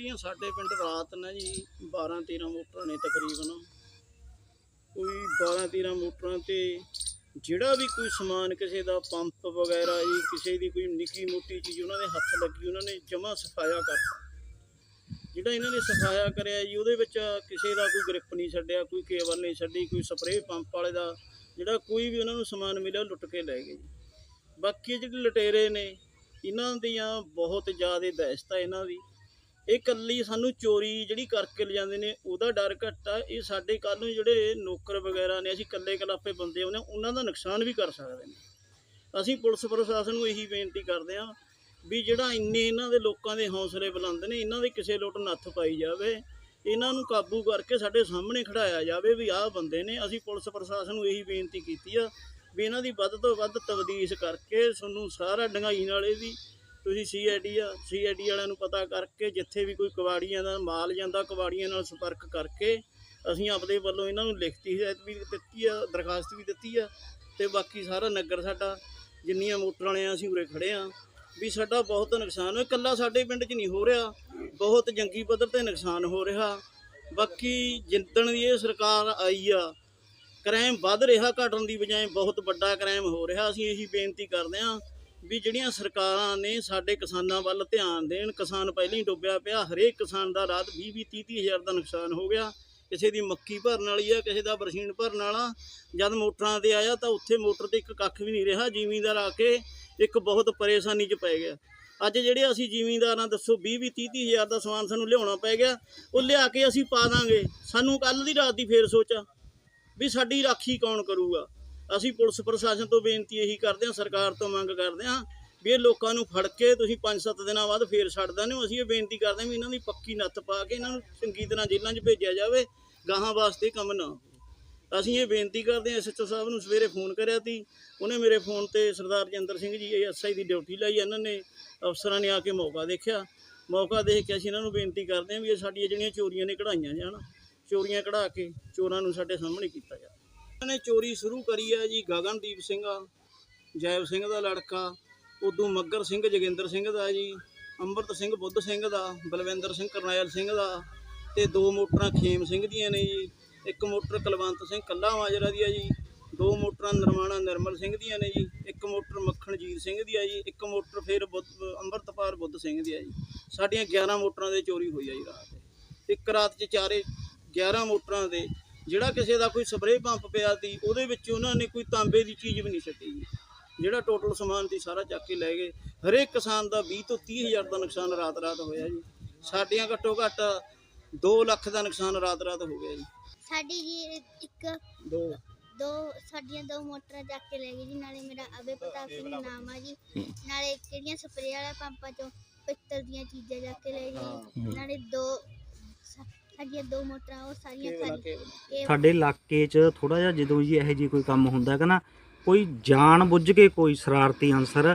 ਜਿਹੜੀਆਂ ਸਾਡੇ ਪਿੰਡ ਰਾਤ ਨਾ ਜੀ 12 13 ਮੋਟਰਾਂ ਨੇ ਤਕਰੀਬਨ। ਕੋਈ 12 13 ਮੋਟਰਾਂ ਤੇ ਜਿਹੜਾ ਵੀ ਕੋਈ ਸਮਾਨ ਕਿਸੇ ਦਾ ਪੰਪ ਵਗੈਰਾ ਜੀ, ਕਿਸੇ ਦੀ ਕੋਈ ਨਿੱਕੀ ਮੋਟੀ ਚੀਜ਼, ਉਹਨਾਂ ਦੇ ਹੱਥ ਲੱਗੀ, ਉਹਨਾਂ ਨੇ ਜਮਾ ਸਫਾਇਆ ਕਰਤਾ। ਜਿਹੜਾ ਇਹਨਾਂ ਨੇ ਸਫਾਇਆ ਕਰਿਆ ਜੀ, ਉਹਦੇ ਵਿੱਚ ਕਿਸੇ ਦਾ ਕੋਈ ਗ੍ਰਿਪ ਨਹੀਂ ਛੱਡਿਆ, ਕੋਈ ਕੇਬਲ ਨਹੀਂ ਛੱਡੀ, ਕੋਈ ਸਪਰੇਅ ਪੰਪ ਵਾਲੇ ਦਾ, ਜਿਹੜਾ ਕੋਈ ਵੀ ਉਹਨਾਂ ਨੂੰ ਸਮਾਨ ਮਿਲਿਆ ਉਹ ਲੁੱਟ ਕੇ ਲੈ ਗਏ ਜੀ। ਬਾਕੀ ਜਿਹੜੇ ਲਟੇਰੇ ਨੇ, ਇਹਨਾਂ ਦੀਆਂ ਬਹੁਤ ਜ਼ਿਆਦਾ ਦਹਿਸ਼ਤ ਆ ਇਹਨਾਂ ਦੀ। ਇਹ ਕੱਲੀ ਸਾਨੂੰ ਚੋਰੀ ਜਿਹੜੀ ਕਰਕੇ ਲਿਜਾਂਦੇ ਨੇ ਉਹਦਾ ਡਰ ਘੱਟ ਆ। ਇਹ ਸਾਡੇ ਕੱਲ ਨੂੰ ਜਿਹੜੇ ਨੌਕਰ ਵਗੈਰਾ ਨੇ ਅਸੀਂ ਕੱਲੇ ਕਲਾਪੇ ਬੰਦੇ ਆਉਂਦੇ ਹਾਂ, ਉਹਨਾਂ ਦਾ ਨੁਕਸਾਨ ਵੀ ਕਰ ਸਕਦੇ ਨੇ। ਅਸੀਂ ਪੁਲਿਸ ਪ੍ਰਸ਼ਾਸਨ ਨੂੰ ਇਹੀ ਬੇਨਤੀ ਕਰਦੇ ਹਾਂ ਵੀ ਜਿਹੜਾ ਇੰਨੇ ਇਹਨਾਂ ਦੇ ਲੋਕਾਂ ਦੇ ਹੌਸਲੇ ਬੁਲੰਦ ਨੇ ਇਹਨਾਂ ਦੇ ਕਿਸੇ ਲੋਟ ਨੱਥ ਪਾਈ ਜਾਵੇ ਇਹਨਾਂ ਨੂੰ ਕਾਬੂ ਕਰਕੇ ਸਾਡੇ ਸਾਹਮਣੇ ਖੜਾਇਆ ਜਾਵੇ ਵੀ ਆਹ ਬੰਦੇ ਨੇ। ਅਸੀਂ ਪੁਲਿਸ ਪ੍ਰਸ਼ਾਸਨ ਨੂੰ ਇਹੀ ਬੇਨਤੀ ਕੀਤੀ ਆ ਵੀ ਇਹਨਾਂ ਦੀ ਵੱਧ ਤੋਂ ਵੱਧ ਤਬਦੀਸ਼ ਕਰਕੇ ਤੁਹਾਨੂੰ ਸਾਰਾ ਡੰਗਾਈ ਇਹ ਵੀ ਤੁਸੀਂ ਸੀਆਈਡੀ ਆ ਸੀਆਈਡੀ ਵਾਲਿਆਂ ਨੂੰ ਪਤਾ ਕਰਕੇ ਜਿੱਥੇ ਵੀ ਕੋਈ ਕਵਾੜੀਆਂ ਦਾ ਮਾਲ ਜਾਂਦਾ ਕਵਾੜੀਆਂ ਨਾਲ ਸੰਪਰਕ ਕਰਕੇ ਅਸੀਂ ਆਪਦੇ ਵੱਲੋਂ ਇਹਨਾਂ ਨੂੰ ਲਿਖਤੀ ਹਦਾਇਤ ਵੀ ਦਿੱਤੀ ਆ, ਦਰਖਾਸਤ ਵੀ ਦਿੱਤੀ ਆ ਤੇ ਬਾਕੀ ਸਾਰਾ ਨਗਰ ਸਾਡਾ, ਜਿੰਨੀਆਂ ਮੋਟਰਾਂ ਵਾਲੇ ਆ ਅਸੀਂ ਉਰੇ ਖੜੇ ਆ, ਵੀ ਸਾਡਾ ਬਹੁਤ ਨੁਕਸਾਨ ਹੋਇਆ। ਇਕੱਲਾ ਸਾਡੇ ਪਿੰਡ 'ਚ ਨਹੀਂ ਹੋ ਰਿਹਾ, ਬਹੁਤ ਜੰਗੀ ਪੱਧਰ ਤੇ ਨੁਕਸਾਨ ਹੋ ਰਿਹਾ। ਬਾਕੀ ਜਿੱਦਣ ਦੀ ਇਹ ਸਰਕਾਰ ਆਈ ਆ ਕ੍ਰਾਈਮ ਵੱਧ ਰਿਹਾ, ਘਟਣ ਦੀ ਬਜਾਏ ਬਹੁਤ ਵੱਡਾ ਕ੍ਰਾਈਮ ਹੋ ਰਿਹਾ, ਅਸੀਂ ਇਹੀ ਬੇਨਤੀ ਕਰਦੇ ਹਾਂ ਵੀ ਜਿਹੜੀਆਂ ਸਰਕਾਰਾਂ ਨੇ ਸਾਡੇ ਕਿਸਾਨਾਂ ਵੱਲ ਧਿਆਨ ਦੇਣ, ਕਿਸਾਨ ਪਹਿਲਾਂ ਹੀ ਡੁੱਬਿਆ ਪਿਆ, ਹਰੇਕ ਕਿਸਾਨ ਦਾ ਰਾਤ 20 20 30 30 ਹਜ਼ਾਰ ਦਾ ਨੁਕਸਾਨ ਹੋ ਗਿਆ। ਕਿਸੇ ਦੀ ਮੱਕੀ ਭਰਨ ਵਾਲੀ ਆ, ਕਿਸੇ ਦਾ ਬਰਸੀਨ ਭਰਨ ਵਾਲਾ। ਜਦ ਮੋਟਰਾਂ ਤੇ ਆਇਆ ਤਾਂ ਉੱਥੇ ਮੋਟਰ ਤੇ ਇੱਕ ਕੱਖ ਵੀ ਨਹੀਂ ਰਿਹਾ, ਜ਼ਿਮੀਂਦਾਰ ਆ ਕੇ ਇੱਕ ਬਹੁਤ ਪਰੇਸ਼ਾਨੀ 'ਚ ਪੈ ਗਿਆ। ਅੱਜ ਜਿਹੜੇ ਅਸੀਂ ਜ਼ਿਮੀਂਦਾਰਾਂ ਦੱਸੋ 20 20 30 30 ਹਜ਼ਾਰ ਦਾ ਸਮਾਨ ਸਾਨੂੰ ਲਿਆਉਣਾ ਪੈ ਗਿਆ, ਉਹ ਲਿਆ ਕੇ ਅਸੀਂ ਪਾ ਦਾਂਗੇ। ਸਾਨੂੰ ਕੱਲ ਦੀ ਰਾਤ ਦੀ ਫੇਰ ਸੋਚਾ ਵੀ ਸਾਡੀ ਰਾਖੀ ਕੌਣ ਕਰੂਗਾ? ਅਸੀਂ ਪੁਲਿਸ ਪ੍ਰਸ਼ਾਸਨ ਤੋਂ ਬੇਨਤੀ ਇਹੀ ਕਰਦੇ ਹਾਂ, ਸਰਕਾਰ ਤੋਂ ਮੰਗ ਕਰਦੇ ਹਾਂ ਵੀ ਇਹ ਲੋਕਾਂ ਨੂੰ ਫੜ ਕੇ ਤੁਸੀਂ 5-7 ਦਿਨਾਂ ਬਾਅਦ ਫੇਰ ਛੱਡ ਦਿੰਦੇ ਹੋ। ਅਸੀਂ ਇਹ ਬੇਨਤੀ ਕਰਦੇ ਹਾਂ ਵੀ ਇਹਨਾਂ ਦੀ ਪੱਕੀ ਨੱਥ ਪਾ ਕੇ ਇਹਨਾਂ ਨੂੰ ਚੰਗੀ ਤਰ੍ਹਾਂ ਜੇਲ੍ਹਾਂ 'ਚ ਭੇਜਿਆ ਜਾਵੇ, ਗਾਹਾਂ ਵਾਸਤੇ ਕੰਮ ਨਾ ਹੋਵੇ। ਅਸੀਂ ਇਹ ਬੇਨਤੀ ਕਰਦੇ ਹਾਂ, ਐਸਐਚਓ ਸਾਹਿਬ ਨੂੰ ਸਵੇਰੇ ਫੋਨ ਕਰਿਆ ਤੀ, ਉਹਨੇ ਮੇਰੇ ਫੋਨ ਤੇ ਸਰਦਾਰ ਜੰਦਰ ਸਿੰਘ ਜੀ ਐਸਆਈ ਦੀ ਡਿਊਟੀ ਲਾਈ, ਇਹਨਾਂ ਨੇ ਅਫਸਰਾਂ ਨੇ ਆ ਕੇ ਮੌਕਾ ਦੇਖਿਆ। ਮੌਕਾ ਦੇਖ ਕੇ ਅਸੀਂ ਇਹਨਾਂ ਨੂੰ ਬੇਨਤੀ ਕਰਦੇ ਹਾਂ ਵੀ ਇਹ ਸਾਡੀਆਂ ਜਿਹੜੀਆਂ ਚੋਰੀਆਂ ਨੇ ਕਢਾਈਆਂ ਜਾਣ, ਚੋਰੀਆਂ ਕਢਾ ਕੇ ਚੋਰਾਂ ਨੂੰ ਸਾਡੇ ਸਾਹਮਣੇ ਕੀਤਾ ਜਾਵੇ। ਨੇ ਚੋਰੀ ਸ਼ੁਰੂ ਕਰੀ ਹੈ ਜੀ ਗਗਨਦੀਪ ਸਿੰਘ ਆ ਜੈਵ ਸਿੰਘ ਦਾ ਲੜਕਾ, ਉਦੋਂ ਮੱਗਰ ਸਿੰਘ, ਜੋਗਿੰਦਰ ਸਿੰਘ ਦਾ ਜੀ, ਅੰਮ੍ਰਿਤ ਸਿੰਘ, ਬੁੱਧ ਸਿੰਘ ਦਾ, ਬਲਵਿੰਦਰ ਸਿੰਘ, ਕਰਨੈਲ ਸਿੰਘ ਦਾ ਤੇ ਦੋ ਮੋਟਰਾਂ ਖੇਮ ਸਿੰਘ ਦੀਆਂ ਨੇ ਜੀ। ਇੱਕ ਮੋਟਰ ਕੁਲਵੰਤ ਸਿੰਘ ਕੱਲਾ ਮਾਜਰਾ ਦੀ ਆ ਜੀ, ਦੋ ਮੋਟਰਾਂ ਨਿਰਮਾਣਾ ਨਿਰਮਲ ਸਿੰਘ ਦੀਆਂ ਨੇ ਜੀ, ਇੱਕ ਮੋਟਰ ਮੱਖਣਜੀਤ ਸਿੰਘ ਦੀ ਆ ਜੀ, ਇੱਕ ਮੋਟਰ ਫਿਰ ਬੁੱਧ- ਅੰਮ੍ਰਿਤਪਾਲ ਬੁੱਧ ਸਿੰਘ ਦੀ ਆ ਜੀ। ਸਾਡੀਆਂ 11 ਮੋਟਰਾਂ ਦੇ ਚੋਰੀ ਹੋਈ ਆ ਜੀ ਰਾਤ। ਇੱਕ ਰਾਤ 'ਚ ਚਾਰੇ 11 ਮੋਟਰਾਂ ਦੇ ਜਿਹੜਾ ਕਿਸੇ ਦਾ ਕੋਈ ਸਪਰੇਅ ਪੰਪ ਪਿਆ ਸੀ ਉਹਦੇ ਵਿੱਚ ਉਹਨਾਂ ਨੇ ਕੋਈ ਤਾਂਬੇ ਦੀ ਚੀਜ਼ ਵੀ ਨਹੀਂ ਛੱਡੀ ਜੀ। ਜਿਹੜਾ ਟੋਟਲ ਸਮਾਨ ਸੀ ਸਾਰਾ ਚੱਕ ਕੇ ਲੈ ਗਏ। ਹਰੇਕ ਕਿਸਾਨ ਦਾ 20 ਤੋਂ 30 ਹਜ਼ਾਰ ਦਾ ਨੁਕਸਾਨ ਰਾਤ ਰਾਤ ਹੋਇਆ ਜੀ। ਸਾਡੀਆਂ ਘੱਟੋ ਘੱਟ 2 ਲੱਖ ਦਾ ਨੁਕਸਾਨ ਰਾਤ ਰਾਤ ਹੋ ਗਿਆ ਜੀ। ਸਾਡੀ ਜੀ ਇੱਕ ਦੋ। ਦੋ ਸਾਡੀਆਂ ਦੋ ਮੋਟਰਾਂ ਚੱਕ ਕੇ ਲੈ ਗਏ ਜੀ। ਨਾਲੇ ਮੇਰਾ ਅਬੇ ਪ੍ਰਤਾਪ ਸਿੰਘ ਨਾਮ ਆ ਜੀ। ਨਾਲੇ ਕਿਹੜੀਆਂ ਸਪਰੇਅ ਵਾਲੇ ਪੰਪਾਂ ਚੋਂ ਪਿੱਤਲ ਦੀਆਂ ਚੀਜ਼ਾਂ ਚੱਕ ਕੇ ਲੈ ਗਏ ਨਾਲੇ ਦੋ ਸਾਡੀਆਂ ਦੋ ਮੋਟਰਾਂ ਉਹ ਸਾਰੀਆਂ ਕੇਵਲ ਆ ਖਾਲੀ ਕੇਵਲ ਇਹ ਸਾਡੇ ਇਲਾਕੇ 'ਚ ਥੋੜਾ ਜਿਹਾ ਜਦੋਂ ਜੀ ਇਹੋ ਜੀ ਕੋਈ ਕੰਮ ਹੁੰਦਾ ਹੈਗਾ ਨਾ ਕੋਈ ਜਾਣ ਬੁੱਝ ਕੇ ਕੋਈ ਸ਼ਰਾਰਤੀ ਅਨਸਰ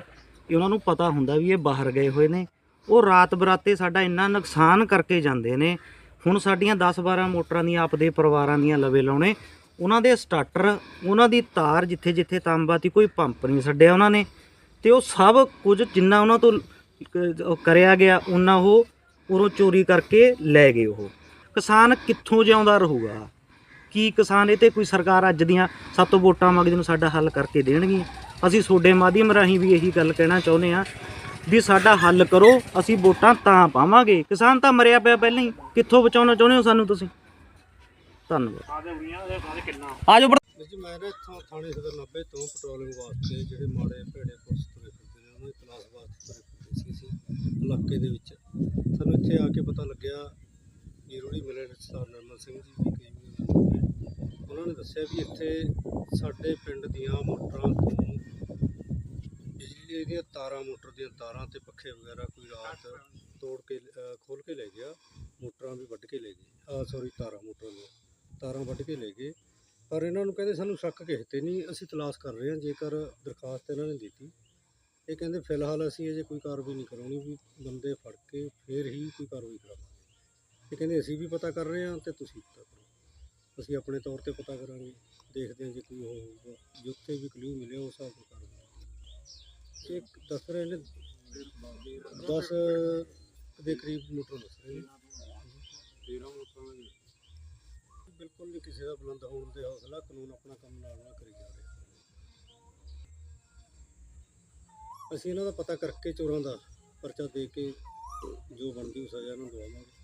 ਇਹ ਉਹਨਾਂ ਨੂੰ ਪਤਾ ਹੁੰਦਾ ਵੀ ਇਹ ਬਾਹਰ ਗਏ ਹੋਏ ਨੇ। ਉਹ ਰਾਤ ਬਰਾਤੇ ਸਾਡਾ ਇੰਨਾ ਨੁਕਸਾਨ ਕਰਕੇ ਜਾਂਦੇ ਨੇ। ਹੁਣ ਸਾਡੀਆਂ 10-12 ਮੋਟਰਾਂ ਦੀਆਂ ਆਪਦੇ ਪਰਿਵਾਰਾਂ ਦੀਆਂ ਲਵੇ ਲਾਉਣੇ ਉਹਨਾਂ ਦੇ ਸਟਾਰਟਰ ਉਹਨਾਂ ਦੀ ਤਾਰ ਜਿੱਥੇ ਜਿੱਥੇ ਤਾਂਬਾ ਤੀ ਕੋਈ ਪੰਪ ਨਹੀਂ ਛੱਡਿਆ ਉਹਨਾਂ ਨੇ। ਤੇ ਉਹ ਸਭ ਕੁਝ ਜਿੰਨਾ ਉਹਨਾਂ ਤੋਂ ਕਰਿਆ ਗਿਆ ਉਹਨਾਂ ਉਹ ਉਰੋਂ ਚੋਰੀ ਕਰਕੇ ਲੈ ਗਏ ਉਹ। ਕਿਸਾਨ ਕਿੱਥੋਂ ਜਿਉਂਦਾ ਰਹੂਗਾ? ਕੀ ਕਿਸਾਨ ਇਹ ਤੇ ਕੋਈ ਸਰਕਾਰ ਅੱਜ ਦੀਆਂ ਸੱਤ ਵੋਟਾਂ ਮੰਗਦੇ ਨੂੰ ਸਾਡਾ ਹੱਲ ਕਰਕੇ ਦੇਣਗੀਆਂ? ਅਸੀਂ ਤੁਹਾਡੇ ਮਾਧਿਅਮ ਰਾਹੀਂ ਵੀ ਇਹੀ ਗੱਲ ਕਹਿਣਾ ਚਾਹੁੰਦੇ ਆ ਵੀ ਸਾਡਾ ਹੱਲ ਕਰੋ ਅਸੀਂ ਵੋਟਾਂ ਤਾਂ ਪਾਵਾਂਗੇ। ਕਿਸਾਨ ਤਾਂ ਮਰਿਆ ਪਿਆ ਪਹਿਲਾਂ ਹੀ। ਕਿੱਥੋਂ ਬਚਾਉਣਾ ਚਾਹੁੰਦੇ ਹੋ ਸਾਨੂੰ ਤੁਸੀਂ? ਧੰਨਵਾਦ। ਆਜੋ ਵੀਰ ਜੀ ਮੈਂ ਨਾ ਇੱਥੋਂ ਥਾਣੇ ਸਦਰ 90 ਤੋਂ ਪੈਟਰੋਲਿੰਗ ਵਾਸਤੇ ਜਿਹੜੇ ਮਾੜੇ ਭੇੜੇ ਪੁਲਿਸ ਤੁਰੇ ਫਿਰਦੇ ਨੇ ਉਹਨਾਂ ਦੀ ਤਲਾਸ਼ ਵਾਸਤੇ ਤੁਰੇ ਫਿਰਦੇ ਸੀ ਅਸੀਂ ਇਲਾਕੇ ਦੇ ਵਿੱਚ। ਸਾਨੂੰ ਇੱਥੇ ਆ ਕੇ ਪਤਾ ਲੱਗਿਆ ਜਰੂਰੀ ਮਿਲੇ ਸਰਦਾਰ ਨਰਮਲ ਸਿੰਘ ਜੀ ਦੀ ਕਈ ਵੀ ਉਹਨਾਂ ਨੇ ਦੱਸਿਆ ਵੀ ਇੱਥੇ ਸਾਡੇ ਪਿੰਡ ਦੀਆਂ ਮੋਟਰਾਂ ਤੋਂ ਬਿਜਲੀ ਦੀਆਂ ਤਾਰਾਂ ਮੋਟਰ ਦੀਆਂ ਤਾਰਾਂ ਤੇ ਪੱਖੇ ਵਗੈਰਾ ਕੋਈ ਰਾਤ ਤੋੜ ਕੇ ਅ, ਖੋਲ ਕੇ ਲੈ ਗਿਆ ਮੋਟਰਾਂ ਵੀ ਵੱਢ ਕੇ ਲੈ ਗਏ। ਆ ਸੌਰੀ ਤਾਰਾਂ ਮੋਟਰਾਂ ਦੀਆਂ ਤਾਰਾਂ ਵੱਢ ਕੇ ਲੈ ਗਏ। ਪਰ ਇਹਨਾਂ ਨੂੰ ਕਹਿੰਦੇ ਸਾਨੂੰ ਸ਼ੱਕ ਕਿਸੇ ਤੇ ਨਹੀਂ ਅਸੀਂ ਤਲਾਸ਼ ਕਰ ਰਹੇ ਹਾਂ ਜੇਕਰ ਦਰਖਾਸਤ ਇਹਨਾਂ ਨੇ ਦਿੱਤੀ। ਇਹ ਕਹਿੰਦੇ ਫਿਲਹਾਲ ਅਸੀਂ ਅਜੇ ਕੋਈ ਕਾਰਵਾਈ ਨਹੀਂ ਕਰਾਉਣੀ ਵੀ ਬੰਦੇ ਫੜ ਕੇ ਫੇਰ ਹੀ ਕੋਈ ਕਾਰਵਾਈ ਕਰਾਵਾਂਗੇ। ਇਹ ਕਹਿੰਦੇ ਅਸੀਂ ਵੀ ਪਤਾ ਕਰ ਰਹੇ ਹਾਂ ਤੇ ਤੁਸੀਂ ਪਤਾ ਕਰੋ। ਅਸੀਂ ਆਪਣੇ ਤੌਰ ਤੇ ਪਤਾ ਕਰਾਂਗੇ ਦੇਖਦੇ ਹਾਂ ਜੇ ਕੋਈ ਹੋਊਗਾ। ਜਿੱਥੇ ਵੀ ਕਲੂ ਮਿਲਿਆ ਉਸ ਹਿਸਾਬ ਨਾਲ ਕਰਾਂਗੇ ਇਹ ਦੱਸ ਰਹੇ ਨੇ 10 ਦੇ ਕਰੀਬ ਮੋਟਰ ਦੱਸ ਰਹੇ ਨੇ। 13 ਮੋਟਰਾਂ ਨੇ ਬਿਲਕੁਲ ਨਹੀਂ ਕਿਸੇ ਦਾ ਬੁਲੰਦ ਹੋਣ ਦੇ ਹੌਸਲਾ ਕਾਨੂੰਨ ਆਪਣਾ ਕੰਮ ਨਾਲ ਨਾਲ ਕਰੀ ਜਾ ਰਿਹਾ। ਅਸੀਂ ਇਹਨਾਂ ਦਾ ਪਤਾ ਕਰਕੇ ਚੋਰਾਂ ਦਾ ਪਰਚਾ ਦੇ ਕੇ ਜੋ ਬਣਦੀ ਉਹ ਸਜ਼ਾ ਨੂੰ ਦਵਾਵਾਂਗੇ।